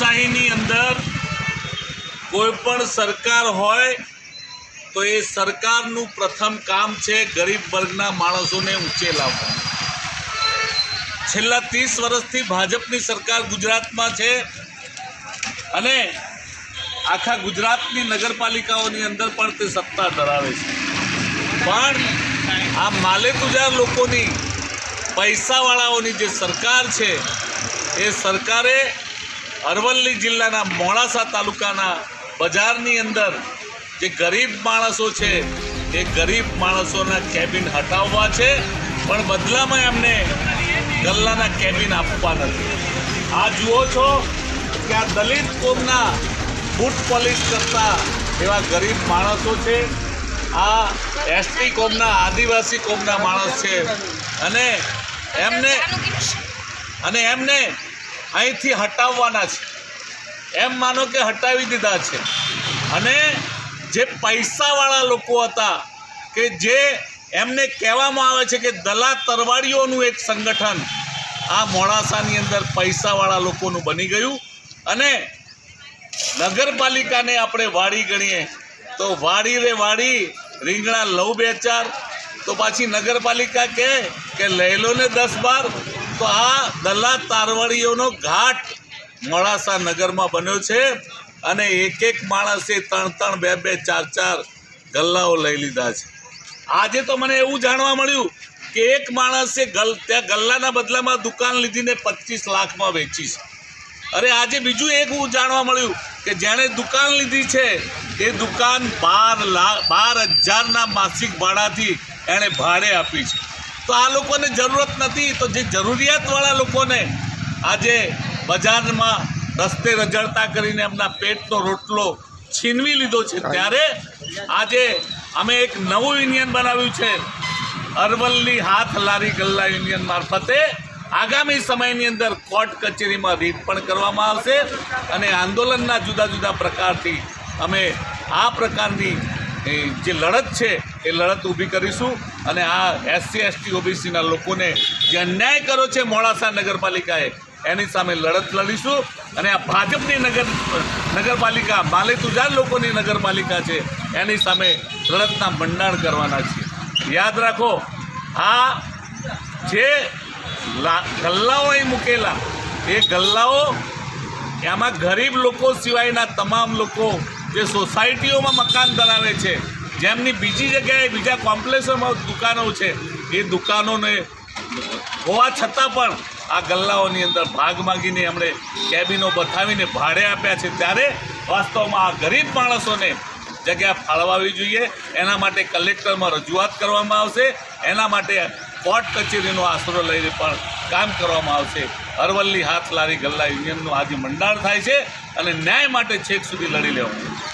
લોકશાહીની અંદર કોઈ પણ સરકાર હોય તો એ સરકારનું પ્રથમ કામ છે ગરીબ વર્ગના માણસોને ઊંચે લાવવા. છેલ્લા ત્રીસ વર્ષથી ભાજપની સરકાર ગુજરાતમાં છે અને આખા ગુજરાતની નગરપાલિકાઓની અંદર પણ તે સત્તા ધરાવે છે. પણ આ માલેતુજાર લોકોની પૈસાવાળાઓની જે સરકાર છે એ સરકારે અરવલ્લી જિલ્લાના મોડાસા તાલુકાના બજારની અંદર જે ગરીબ માણસો છે, એ ગરીબ માણસોના કેબિન હટાવવા છે, પણ બદલામાં એમને ગલ્લાના કેબિન આપવા નથી. આ જુઓ છો કે આ દલિત કોમના બૂટ પોલિશ કરતા એવા ગરીબ માણસો છે. આ એસટી કોમના, આદિવાસી કોમના માણસ છે. અને એમને અને એમને અહીંથી હટાવવાના છે. એમ માનો કે હટાવી દીધા છે. અને જે પૈસાવાળા લોકો હતા, કે જે એમને કહેવામાં આવે છે કે દલા તરવાડીઓનું એક સંગઠન, આ મોડાસાની અંદર પૈસાવાળા લોકોનું બની ગયું. અને નગરપાલિકાને આપણે વાડી ગણીએ, તો વાડી રે વાડી, રીંગણા લઉં બે ચાર, તો પાછી નગરપાલિકા કહે કે લઈ લો ને દસ બાર તો આ દલા તારવાડીઓનો ઘાટ મોડાસા નગરમાં બન્યો છે અને એક એક માણસે ત્રણ ત્રણ બે બે ચાર ચાર ગલ્લાઓ લઈ લીધા છે. આજે તો મને એવું જાણવા મળ્યું કે એક માણસે ગલ, ત્યાં ગલ્લાના બદલામાં દુકાન લીધીને પચીસ લાખમાં વેચી છે. અરે આજે બીજું એક હું જાણવા મળ્યું કે જેણે દુકાન લીધી છે, એ દુકાન બાર લાખ, બાર હજારના માસિક ભાડાથી એણે ભાડે આપી છે. તો આ લોકોને જરૂરત નથી. તો જે જરૂરિયાતવાળા લોકોને આજે બજારમાં રસ્તે રજળતા કરીને એમના પેટનો રોટલો છીનવી લીધો છે ત્યારે આજે અમે એક નવું યુનિયન બનાવ્યું છે. અરવલ્લી હાથ લારી ગલ્લા યુનિયન મારફતે આગામી સમયની અંદર કોર્ટ કચેરીમાં રીટ પણ કરવામાં આવશે અને આંદોલનના જુદા જુદા પ્રકારથી અમે આ પ્રકારની એ, જે લડત છે એ લડત ઊભી કરીશું અને આ એસસી એસટી ઓબીસીના લોકોને જે અન્યાય કર્યો છે મોડાસા નગરપાલિકાએ એની સામે લડત લડીશું. અને આ ભાજપની નગર નગરપાલિકા માલે તુજાર લોકોની નગરપાલિકા છે એની સામે લડતના મંડાણ કરવાના છીએ. યાદ રાખો આ જે ગલ્લાઓ અહીં મૂકેલા એ ગલ્લાઓ એમાં ગરીબ લોકો સિવાયના તમામ લોકો જે સોસાયટીઓમાં મકાન ધરાવે છે. જેમની બીજી જગ્યાએ બીજા કોમ્પ્લેક્સોમાં દુકાનો છે. એ દુકાનોને હોવા છતાં પણ આ ગલ્લાઓની અંદર ભાગ માગીને એમણે કેબિનો બતાવીને ભાડે આપ્યા છે. ત્યારે વાસ્તવમાં આ ગરીબ માણસોને જગ્યા ફાળવાવી જોઈએ. એના માટે કલેક્ટરમાં રજૂઆત કરવામાં આવશે. એના માટે કોર્ટ કચેરીનો આશરો લઈને પણ કામ કરવામાં આવશે. અરવલ્લી હાથ લારી ગલ્લા યુનિયનનું આજે મંડાણ થાય છે અને ન્યાય માટે છેક સુધી લડી લેવાનું